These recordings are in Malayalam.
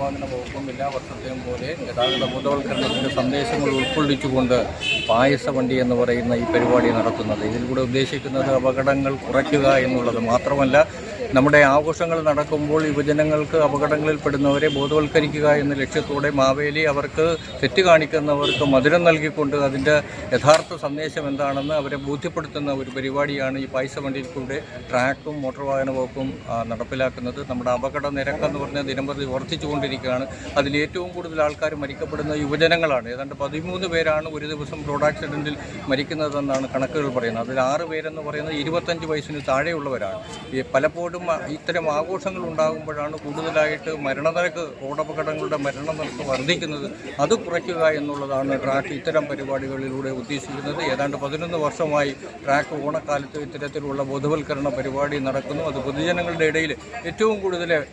വാഹന പോലെ സന്ദേശങ്ങൾ ഉൾക്കൊള്ളിച്ചുകൊണ്ട് പായസ വണ്ടി എന്ന് പറയുന്ന ഈ പരിപാടി നടത്തുന്നത്. ഇതിലൂടെ ഉദ്ദേശിക്കുന്നത് അപകടങ്ങൾ കുറയ്ക്കുക എന്നുള്ളത് മാത്രമല്ല നമ്മുടെ ആഘോഷങ്ങൾ നടക്കുമ്പോൾ യുവജനങ്ങൾക്ക് അപകടങ്ങളിൽപ്പെടുന്നവരെ ബോധവൽക്കരിക്കുക എന്ന ലക്ഷ്യത്തോടെ മാവേലി അവർക്ക് തെറ്റ് കാണിക്കുന്നവർക്ക് മധുരം നൽകിക്കൊണ്ട് അതിന്റെ യഥാർത്ഥ സന്ദേശം എന്താണെന്ന് അവരെ ബോധ്യപ്പെടുത്തുന്ന ഒരു പരിപാടിയാണ് ഈ പായസ വണ്ടിയിൽ കൂടെ ട്രാക്കും മോട്ടോർ വാഹന വകുപ്പും നടപ്പിലാക്കുന്നത്. നമ്മുടെ അപകട നിരക്കെന്ന് പറഞ്ഞാൽ ദിനംപ്രതി വർദ്ധിച്ചുകൊണ്ടിരിക്കുകയാണ്. അതിൽ ഏറ്റവും കൂടുതൽ ആൾക്കാർ മരിക്കപ്പെടുന്ന യുവജനങ്ങളാണ്. ഏതാണ്ട് പതിമൂന്ന് പേരാണ് ഒരു ദിവസം റോഡ് ആക്സിഡന്റിൽ മരിക്കുന്നതെന്നാണ് കണക്കുകൾ പറയുന്നത്. അതിൽ ആറ് പേരെന്ന് പറയുന്നത് ഇരുപത്തഞ്ച് വയസ്സിന് താഴെയുള്ളവരാണ്. പലപ്പോഴും ആ- ഇത്തരം ആഘോഷങ്ങൾ ഉണ്ടാകുമ്പോഴാണ് കൂടുതലായിട്ട് മരണനിരക്ക് റോഡപകടങ്ങളുടെ മരണനിരക്ക് വർദ്ധിക്കുന്നത്. അത് കുറയ്ക്കുക എന്നുള്ളതാണ് ട്രാക്ക് ഇത്തരം പരിപാടികളിലൂടെ ഉദ്ദേശിക്കുന്നത് ഏതാണ്ട് പതിനൊന്ന് വർഷമായി ട്രാക്ക് ഓണക്കാലത്ത് ഇത്തരത്തിലുള്ള ബോധവൽക്കരണ പരിപാടി നടക്കുന്നു. അത് പൊതുജനങ്ങളുടെ ഇടയിൽ ഏറ്റവും കൂടുതൽ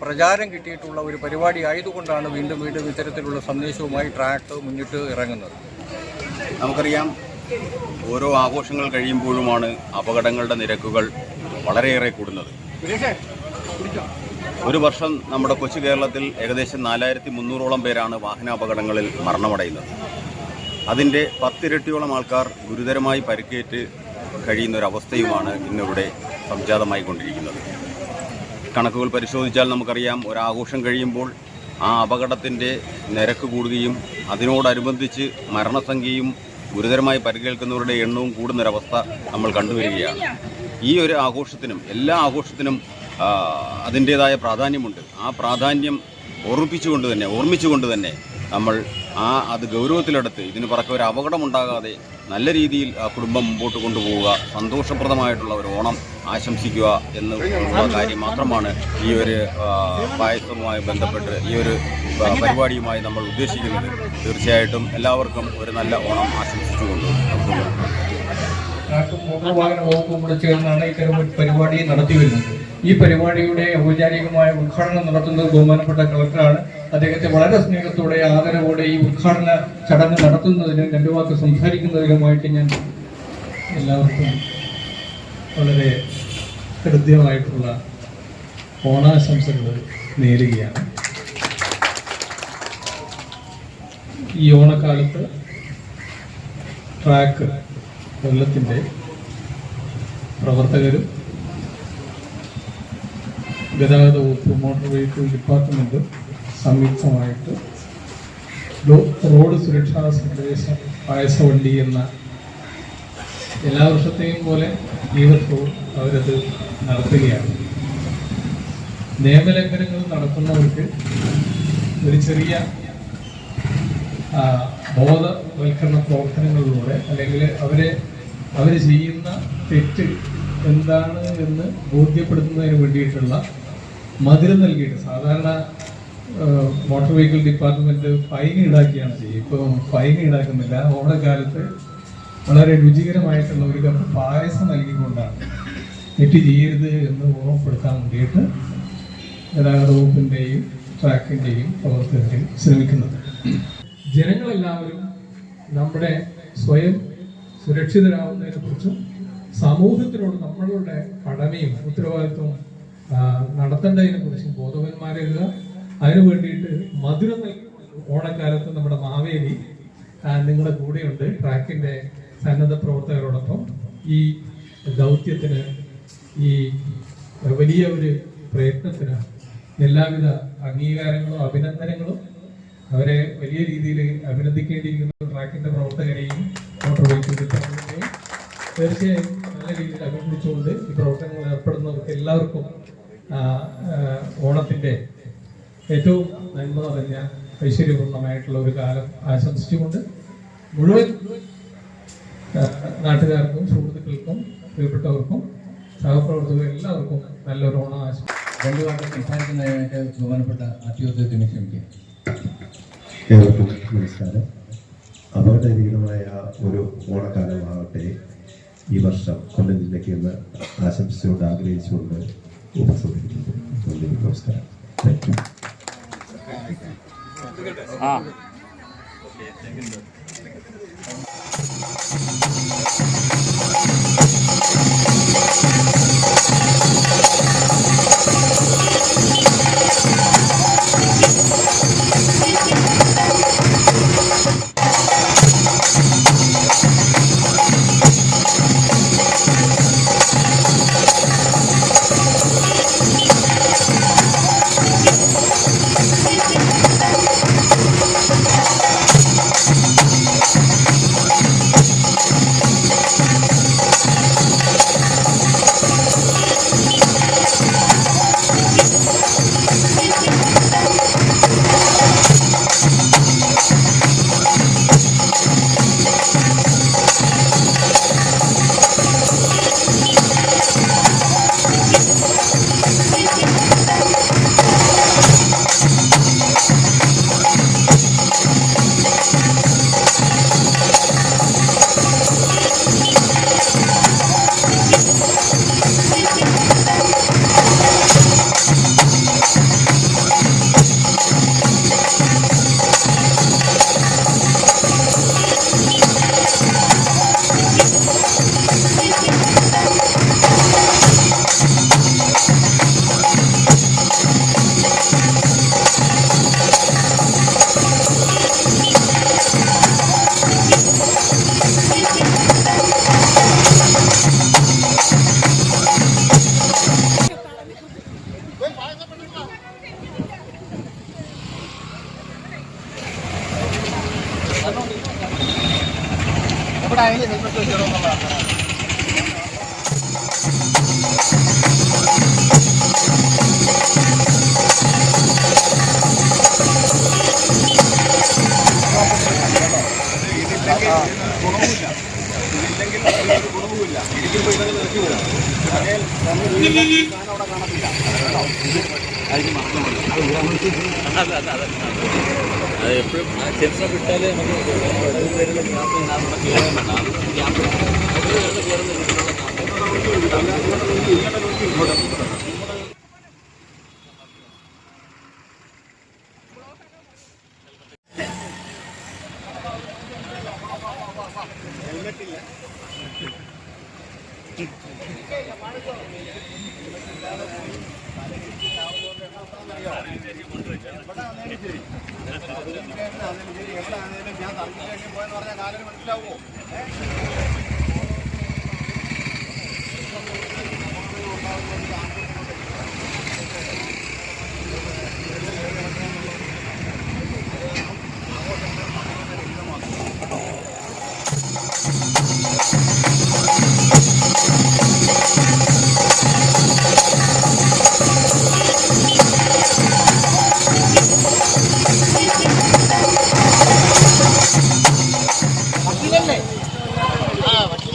പ്രചാരം കിട്ടിയിട്ടുള്ള ഒരു പരിപാടി ആയതുകൊണ്ടാണ് വീണ്ടും വീണ്ടും ഇത്തരത്തിലുള്ള സന്ദേശവുമായി ട്രാക്ക് മുന്നിട്ട് ഇറങ്ങുന്നത്. നമുക്കറിയാം ഓരോ ആഘോഷങ്ങൾ കഴിയുമ്പോഴുമാണ് അപകടങ്ങളുടെ നിരക്കുകൾ വളരെയേറെ കൂടുന്നത്. ഒരു വർഷം നമ്മുടെ കൊച്ചു കേരളത്തിൽ ഏകദേശം നാലായിരത്തി മുന്നൂറോളം പേരാണ് വാഹനാപകടങ്ങളിൽ മരണമടയുന്നത്. അതിന്റെ പത്തിരട്ടിയോളം ആൾക്കാർ ഗുരുതരമായി പരിക്കേറ്റ് കഴിയുന്ന ഒരവസ്ഥയുമാണ് ഇന്നിവിടെ സംജാതമായി കൊണ്ടിരിക്കുന്നത്. കണക്കുകൾ പരിശോധിച്ചാൽ നമുക്കറിയാം ഒരാഘോഷം കഴിയുമ്പോൾ ആ അപകടത്തിന്റെ നിരക്ക് കൂടുകയും അതിനോടനുബന്ധിച്ച് മരണസംഖ്യയും ഗുരുതരമായി പരിക്കേൽക്കുന്നവരുടെ എണ്ണവും കൂടുന്നൊരവസ്ഥ നമ്മൾ കണ്ടുവരികയാണ്. ഈ ഒരു ആഘോഷത്തിനും എല്ലാ ആഘോഷത്തിനും അതിന്റേതായ പ്രാധാന്യമുണ്ട്. ആ പ്രാധാന്യം ഓർമ്മിപ്പിച്ചുകൊണ്ട് തന്നെ ഓർമ്മിച്ചുകൊണ്ട് തന്നെ നമ്മൾ ആ അത് ഗൗരവത്തിലെടുത്ത് ഇതിന് പുറക്കെ ഒരു അപകടമുണ്ടാകാതെ നല്ല രീതിയിൽ ആ കുടുംബം മുമ്പോട്ട് കൊണ്ടുപോവുക സന്തോഷപ്രദമായിട്ടുള്ള ഒരു ഓണം ആശംസിക്കുക എന്നുള്ള കാര്യം മാത്രമാണ് ഈ ഒരു പായസവുമായി ബന്ധപ്പെട്ട് ഈ ഒരു പരിപാടിയുമായി നമ്മൾ ഉദ്ദേശിക്കുന്നത്. തീർച്ചയായിട്ടും എല്ലാവർക്കും ഒരു നല്ല ഓണം ആശംസിച്ചുകൊണ്ട് മോട്ടോർവാഹന വകുപ്പും ചേർന്നാണ് ഇത്തരം ഒരു പരിപാടി നടത്തി വരുന്നത് ഈ പരിപാടിയുടെ ഔപചാരികമായ ഉദ്ഘാടനം നടത്തുന്നത് ബഹുമാനപ്പെട്ട കളക്ടറാണ്. അദ്ദേഹത്തെ വളരെ സ്നേഹത്തോടെ ആദരവോടെ ഈ ഉദ്ഘാടന ചടങ്ങ് നടത്തുന്നതിനും രണ്ടു വാക്ക് സംസാരിക്കുന്നതിനുമായിട്ട് ഞാൻ എല്ലാവർക്കും വളരെ ഹൃദ്യമായിട്ടുള്ള ഓണാശംസകൾ നേരുകയാണ്. ഈ ഓണക്കാലത്ത് ട്രാക്ക് കൊല്ലത്തിന്റെ പ്രവർത്തകരും ഗതാഗത വകുപ്പ് മോട്ടോർ വെഹിക്കിൾ ഡിപ്പാർട്ട്മെന്റ് സംയുക്തമായിട്ട്. റോഡ് സുരക്ഷാ സന്ദേശം പായസവണ്ടി എന്ന എല്ലാ വർഷത്തെയും പോലെ ഈ വർഷവും അവരത് നടത്തുകയാണ്. നിയമലംഘനങ്ങൾ നടത്തുന്നവർക്ക് ഒരു ചെറിയ ബോധവൽക്കരണ പ്രവർത്തനങ്ങളിലൂടെ അല്ലെങ്കിൽ അവരെ അവർ ചെയ്യുന്ന തെറ്റ് എന്താണ് എന്ന് ബോധ്യപ്പെടുത്തുന്നതിന് വേണ്ടിയിട്ടുള്ള മധുരം നൽകിയിട്ട് സാധാരണ മോട്ടോർ വെഹിക്കിൾ ഡിപ്പാർട്ട്മെന്റ് ഫൈൻ ഈടാക്കിയാണ് ചെയ്യുക ഇപ്പോൾ ഫൈൻ ഈടാക്കുന്നില്ല. ഓണക്കാലത്ത് വളരെ രുചികരമായിട്ടുള്ള ഒരു കപ്പ് പായസം നൽകിക്കൊണ്ടാണ്. തെറ്റ് ചെയ്യരുത് എന്ന് ഓർമ്മപ്പെടുത്താൻ വേണ്ടിയിട്ട് ഗതാഗത വകുപ്പിന്റെയും ട്രാക്കിന്റെയും പ്രവർത്തകർ ശ്രമിക്കുന്നത്. ജനങ്ങളെല്ലാവരും നമ്മുടെ സ്വയം സുരക്ഷിതരാകുന്നതിനെ കുറിച്ചും സമൂഹത്തിനോട് നമ്മളുടെ കടമയും ഉത്തരവാദിത്വവും ആ, നടത്തേണ്ടതിനെ കുറിച്ചും ബോധവാന്മാരാകുക അതിനു വേണ്ടിയിട്ട് മധുരം ഓണക്കാലത്ത് നമ്മുടെ മാവേലി നിങ്ങളുടെ കൂടെയുണ്ട്. ട്രാക്കിന്റെ സന്നദ്ധ പ്രവർത്തകരോടൊപ്പം ഈ ദൗത്യത്തിന് ഈ വലിയ ഒരു പ്രയത്നത്തിന് എല്ലാവിധ അംഗീകാരങ്ങളും അഭിനന്ദനങ്ങളും. അവരെ വലിയ രീതിയിൽ അഭിനന്ദിക്കേണ്ടിയിരിക്കുന്ന ട്രാക്കിന്റെ പ്രവർത്തകരെയും തീർച്ചയായും നല്ല രീതിയിൽ അഭിനന്ദിച്ചുകൊണ്ട് ഈ പ്രവർത്തനങ്ങളിൽ ഏർപ്പെടുന്നവർക്ക് എല്ലാവർക്കും ഓണത്തിന്റെ ഏറ്റവും നന്മ നിറഞ്ഞ ഐശ്വര്യപൂർണമായിട്ടുള്ള ഒരു കാലം ആശംസിച്ചുകൊണ്ട് മുഴുവൻ നാട്ടുകാർക്കും സുഹൃത്തുക്കൾക്കും പ്രിയപ്പെട്ടവർക്കും സഹപ്രവർത്തകർ എല്ലാവർക്കും നല്ലൊരു ഓണം ആശംസിക്കുന്നു രണ്ടു വാക്ക് സംസാരിക്കുന്നതിനായിട്ട് ബഹുമാനപ്പെട്ട അത്യോദ്യത്തിന് ക്ഷമിക്കാം ഏവർക്കും നമസ്കാരം. അപകടരഹിതമായ ഒരു ഓണക്കാലമാകട്ടെ ഈ വർഷം കൊല്ലം ജില്ലയ്ക്ക് എന്ന് ആശംസിച്ചുകൊണ്ട് ആഗ്രഹിച്ചുകൊണ്ട് ഉപസംഹരിക്കുന്നു. നന്ദി നമസ്കാരം. താങ്ക് യു ആ എവിടെ ആയാലും ഹെൽമെറ്റ് വെക്കണം എന്നുള്ളതാണ് അത് അത് അത് అది ఎప్పుడు నాకు తెలిసిన పెట్టాలి హెల్మెట్ ఇల్ల ಮಾಡಿಕೊಂಡು എവിടെയാണെങ്കിലും ഞാൻ തർക്കിലേക്ക് പോയെന്ന് പറഞ്ഞാൽ കാലം മനസ്സിലാവുമോ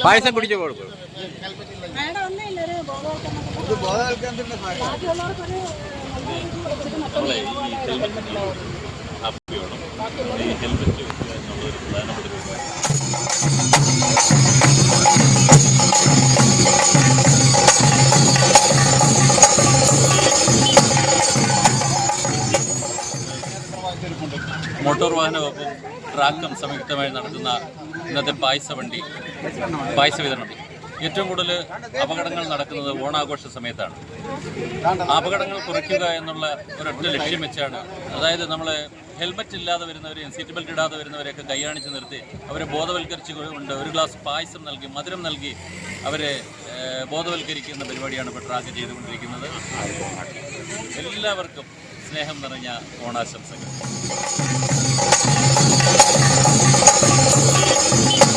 പായസം പിടിച്ചു കൊടുക്കും ഒന്നുമില്ല ഒരു ബോധവൽക്കരണം ബാക്കിയുള്ളവർക്കൊരു മോട്ടോർ വാഹന വകുപ്പും ട്രാക്കും സംയുക്തമായി നടത്തുന്ന ഇന്നത്തെ പായസ വണ്ടി പായസ വിതരണം. ഏറ്റവും കൂടുതൽ അപകടങ്ങൾ നടക്കുന്നത് ഓണാഘോഷ സമയത്താണ്. അപകടങ്ങൾ കുറയ്ക്കുക എന്നുള്ള ഒരൊറ്റ ലക്ഷ്യം വെച്ചാണ്. അതായത് നമ്മൾ ഹെൽമറ്റ് ഇല്ലാതെ വരുന്നവരെയും സീറ്റ് ബെൽറ്റ് ഇടാതെ വരുന്നവരെയൊക്കെ കൈയാണിച്ച് നിർത്തി അവരെ ബോധവൽക്കരിച്ച് കൊണ്ട് ഒരു ഗ്ലാസ് പായസം നൽകി മധുരം നൽകി അവരെ ബോധവൽക്കരിക്കുന്ന പരിപാടിയാണ് ഇപ്പോൾ ട്രാക്ക് ചെയ്തുകൊണ്ടിരിക്കുന്നത്. എല്ലാവർക്കും സ്നേഹം നിറഞ്ഞ ഓണാശംസകൾ. Thank you.